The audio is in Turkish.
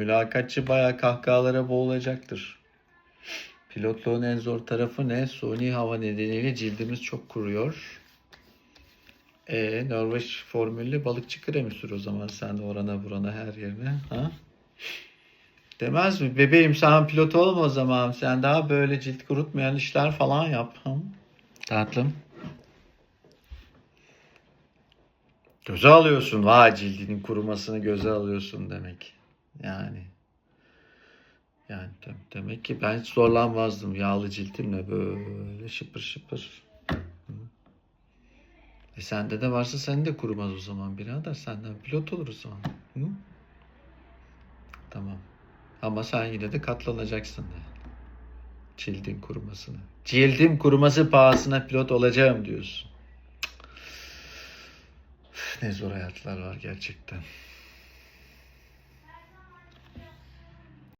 Mülakatçı bayağı kahkahalara boğulacaktır. Pilotluğun en zor tarafı ne? Suni hava nedeniyle cildimiz çok kuruyor. E Norveç formüllü balıkçı kremi sür o zaman sen de orana burana her yerine. Ha? Demez mi? Bebeğim sen pilot olma o zaman. Sen daha böyle cilt kurutmayan işler falan yap. Ha? Tatlım. Göze alıyorsun. Vay cildinin kurumasını göze alıyorsun demek. Yani. Yani dem- demek ki ben zorlanmazdım yağlı ciltimle böyle şıpır şıpır. E sende de varsa senin de kurumaz o zaman birader. Senden pilot olur o zaman. Hı? Tamam. Ama sen yine de katlanacaksın de. Cildin kurumasına. Cildim kuruması pahasına pilot olacağım diyorsun. Ne zor hayatlar var gerçekten.